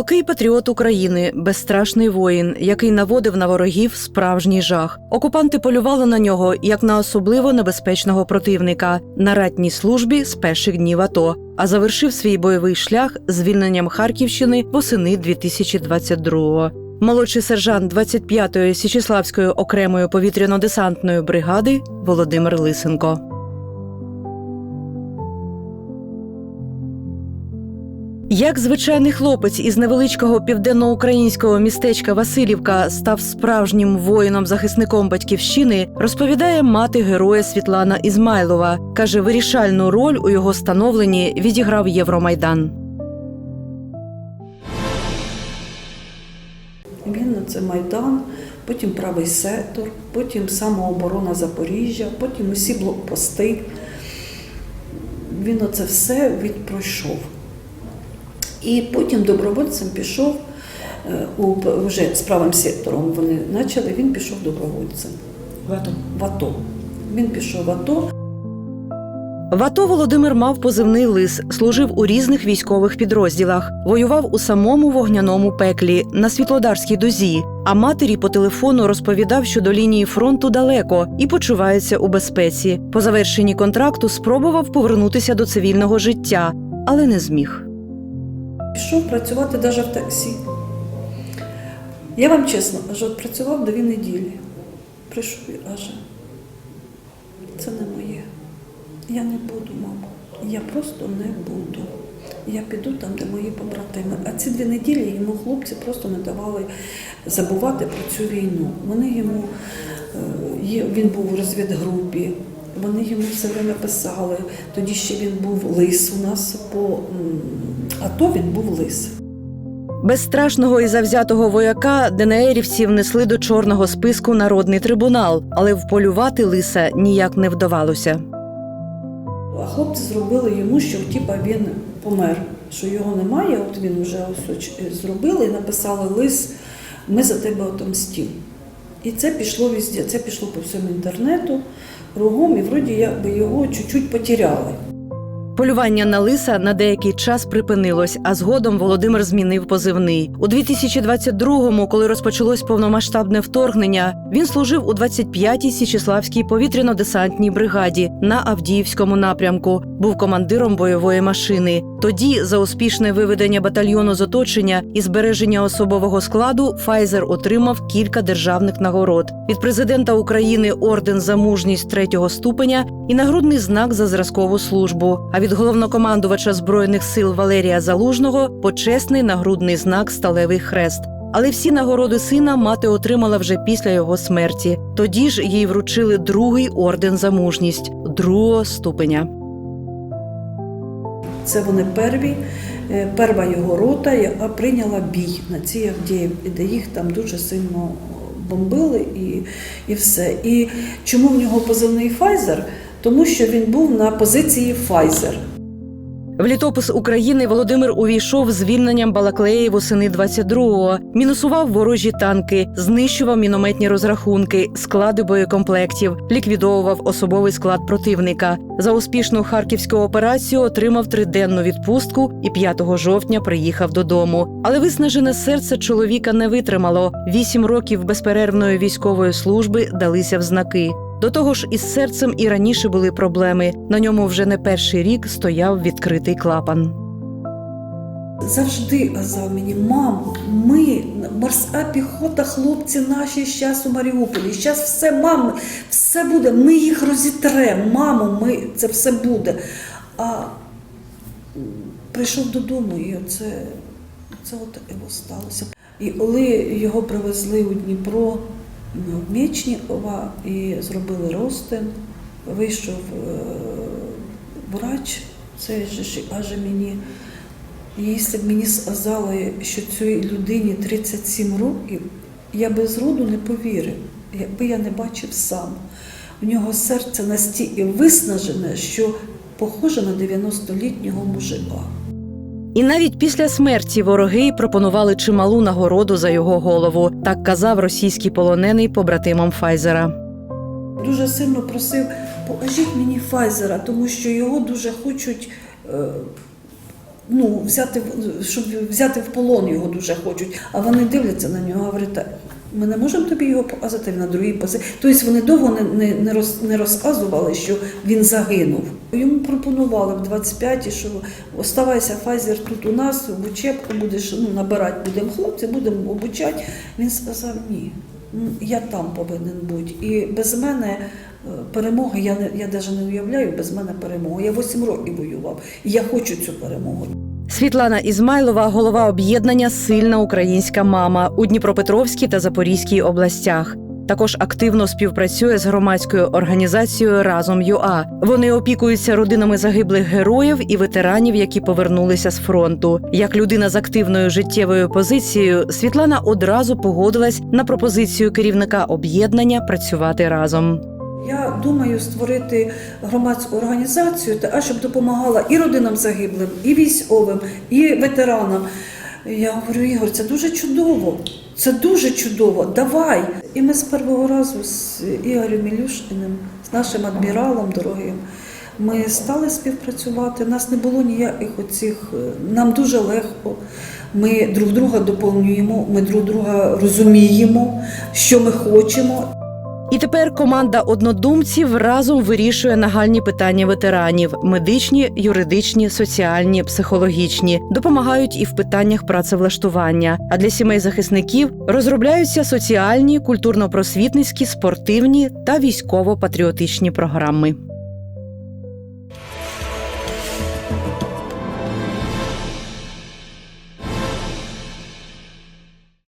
Палкий патріот України, безстрашний воїн, який наводив на ворогів справжній жах. Окупанти полювали на нього як на особливо небезпечного противника на ратній службі з перших днів АТО, а завершив свій бойовий шлях звільненням Харківщини восени 2022-го. Молодший сержант 25-ї Січеславської окремої повітряно-десантної бригади Володимир Лисенко. Як звичайний хлопець із невеличкого південноукраїнського містечка Васильівка став справжнім воїном-захисником батьківщини, розповідає мати героя Світлана Ізмайлова. каже, вирішальну роль у його становленні відіграв Євромайдан. Він це Майдан, потім правий сектор, потім самооборона Запоріжжя, потім усі блокпости. Він оце все відпройшов. І потім добровольцем пішов е, у вже з правим сектором. Вони почали. Він пішов добровольцем В АТО. в АТО. Він пішов в АТО. В АТО Володимир мав позивний лис, служив у різних військових підрозділах, воював у самому вогняному пеклі на Світлодарській дозі. А матері по телефону розповідав, що до лінії фронту далеко і почувається у безпеці. По завершенні контракту спробував повернутися до цивільного життя, але не зміг. Пішов працювати навіть в таксі. Я вам чесно, аж от працював дві неділі. Прийшов і аже, це не моє. Я не буду, мамо. Я просто не буду. Я піду там, де мої побратими. А ці дві неділі йому хлопці просто не давали забувати про цю війну. Вони йому, е, він був у розвідгрупі, вони йому все время писали. Тоді ще він був лис у нас по АТО він був лис. Безстрашного і завзятого вояка ДНРівці внесли до чорного списку народний трибунал, але вполювати лиса ніяк не вдавалося. А хлопці зробили йому, що типа він помер, що його немає. От він вже ось зробили і написали лис, ми за тебе отомстім. І це пішло везде, це пішло по всьому інтернету, кругом, і вроді якби його чуть-чуть потеряли. Полювання на лиса на деякий час припинилось, а згодом Володимир змінив позивний. У 2022-му, коли розпочалось повномасштабне вторгнення, він служив у 25-й Січеславській повітряно-десантній бригаді на Авдіївському напрямку. Був командиром бойової машини. Тоді, за успішне виведення батальйону з оточення і збереження особового складу, Файзер отримав кілька державних нагород від президента України орден за мужність третього ступеня і нагрудний знак за зразкову службу. А від головнокомандувача збройних сил Валерія Залужного почесний нагрудний знак Сталевий хрест. Але всі нагороди сина мати отримала вже після його смерті. Тоді ж їй вручили другий орден за мужність другого ступеня. Це вони перві, е, перша його рота, яка прийняла бій на цій Авдіївці, де їх там дуже сильно бомбили і, і все. І чому в нього позивний Файзер? Тому що він був на позиції Файзер. В літопис України Володимир увійшов звільненням Балаклеї восени 22-го, мінусував ворожі танки, знищував мінометні розрахунки, склади боєкомплектів, ліквідовував особовий склад противника. За успішну харківську операцію отримав триденну відпустку і 5 жовтня приїхав додому. Але виснажене серце чоловіка не витримало. Вісім років безперервної військової служби далися в знаки. До того ж, із серцем і раніше були проблеми. На ньому вже не перший рік стояв відкритий клапан. Завжди казав мені, мамо, ми, морська піхота, хлопці наші зараз у Маріуполі. Зараз все, мамо, все буде, ми їх розітремо, мамо, ми, це все буде. А прийшов додому, і оце, це от його сталося. І коли його привезли у Дніпро ну, і зробили розтин, вийшов е, врач, же ж і каже мені. Якщо б мені сказали, що цій людині 37 років, я би з роду не повірив, якби я не бачив сам. У нього серце настільки виснажене, що похоже на 90-літнього мужика. І навіть після смерті вороги пропонували чималу нагороду за його голову. Так казав російський полонений побратимом Файзера. Дуже сильно просив, покажіть мені Файзера, тому що його дуже хочуть. е, Ну, взяти, щоб взяти в полон його дуже хочуть. А вони дивляться на нього, говорять, «Та ми не можемо тобі його показати на другій позиції. Тобто вони довго не, не, не, роз, не розказували, що він загинув. Йому пропонували в 25-ті, що оставайся Файзер тут у нас, в учебку будеш ну, набирати будемо хлопці, будемо обучати. Він сказав ні. м, Я там повинен бути. І без мене е, перемоги, я не я навіть не уявляю без мене перемогу. Я 8 років воював, і я хочу цю перемогу. Світлана Ізмайлова, голова об'єднання Сильна українська мама у Дніпропетровській та Запорізькій областях. Також активно співпрацює з громадською організацією Разом ЮА. Вони опікуються родинами загиблих героїв і ветеранів, які повернулися з фронту. Як людина з активною життєвою позицією, Світлана одразу погодилась на пропозицію керівника об'єднання працювати разом. Я думаю створити громадську організацію, та щоб допомагала і родинам загиблим, і військовим, і ветеранам. Я говорю, Ігор, це дуже чудово. Це дуже чудово. Давай. І ми з першого разу з Ігорем Ілюшиним, з нашим адміралом дорогим, ми стали співпрацювати. Нас не було ніяких оцих. е, Нам дуже легко. Ми друг друга доповнюємо, ми друг друга розуміємо, що ми хочемо. І тепер команда однодумців разом вирішує нагальні питання ветеранів: медичні, юридичні, соціальні, психологічні, допомагають і в питаннях працевлаштування. А для сімей захисників розробляються соціальні, культурно-просвітницькі, спортивні та військово-патріотичні програми.